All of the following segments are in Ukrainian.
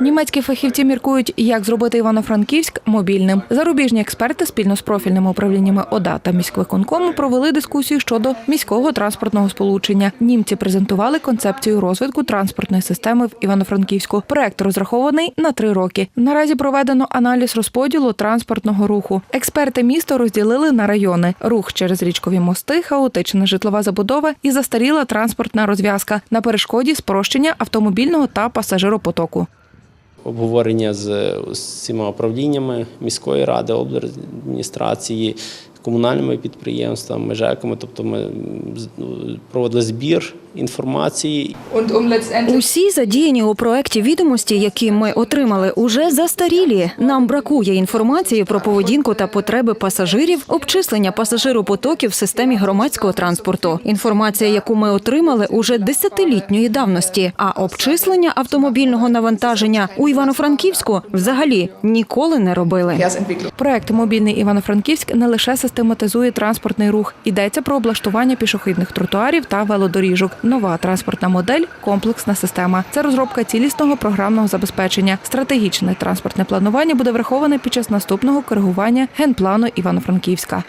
Німецькі фахівці міркують, як зробити Івано-Франківськ мобільним. Зарубіжні експерти спільно з профільними управліннями ОДА та міськвиконкому провели дискусію щодо міського транспортного сполучення. Німці презентували концепцію розвитку транспортної системи в Івано-Франківську. Проект розрахований на три роки. Наразі проведено аналіз розподілу транспортного руху. Експерти міста розділили на райони: рух через річкові мости, хаотична житлова забудова і застаріла транспортна розв'язка на перешкоді спрощення автомобільного та пасажиропотоку. Обговорення з усіма управліннями міської ради, облдержадміністрації, комунальними підприємствами, ЖЕКами. Тобто ми ну, проводили збір інформації um Усі задіяні у проекті відомості, які ми отримали, уже застарілі. Нам бракує інформації про поведінку та потреби пасажирів, обчислення пасажиропотоків в системі громадського транспорту. Інформація, яку ми отримали, уже десятилітньої давності. А обчислення автомобільного навантаження у Івано-Франківську взагалі ніколи не робили. Проект Мобільний Івано-Франківськ не лише систематизує транспортний рух, йдеться про облаштування пішохідних тротуарів та велодоріжок. Нова транспортна модель комплексна система. Це розробка цілісного програмного забезпечення. Стратегічне транспортне планування буде враховане під час наступного коригування генплану Івано-Франківська.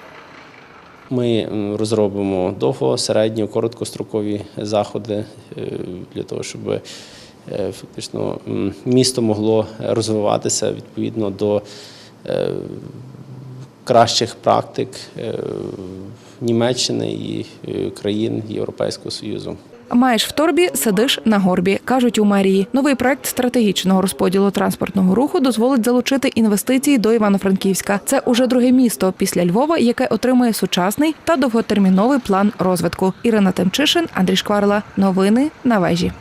ми розробимо довго, середньо, короткострокові заходи е, для того, щоб е, фактично місто могло розвиватися відповідно до е, кращих практик Німеччини і е, країн Європейського Союзу. Маєш в торбі, сидиш на горбі, кажуть у мерії. Новий проект стратегічного розподілу транспортного руху дозволить залучити інвестиції до Івано-Франківська. Це уже друге місто після Львова, яке отримує сучасний та довготерміновий план розвитку. Ірина Темчишин, Андрій Шкварла. Новини на вежі.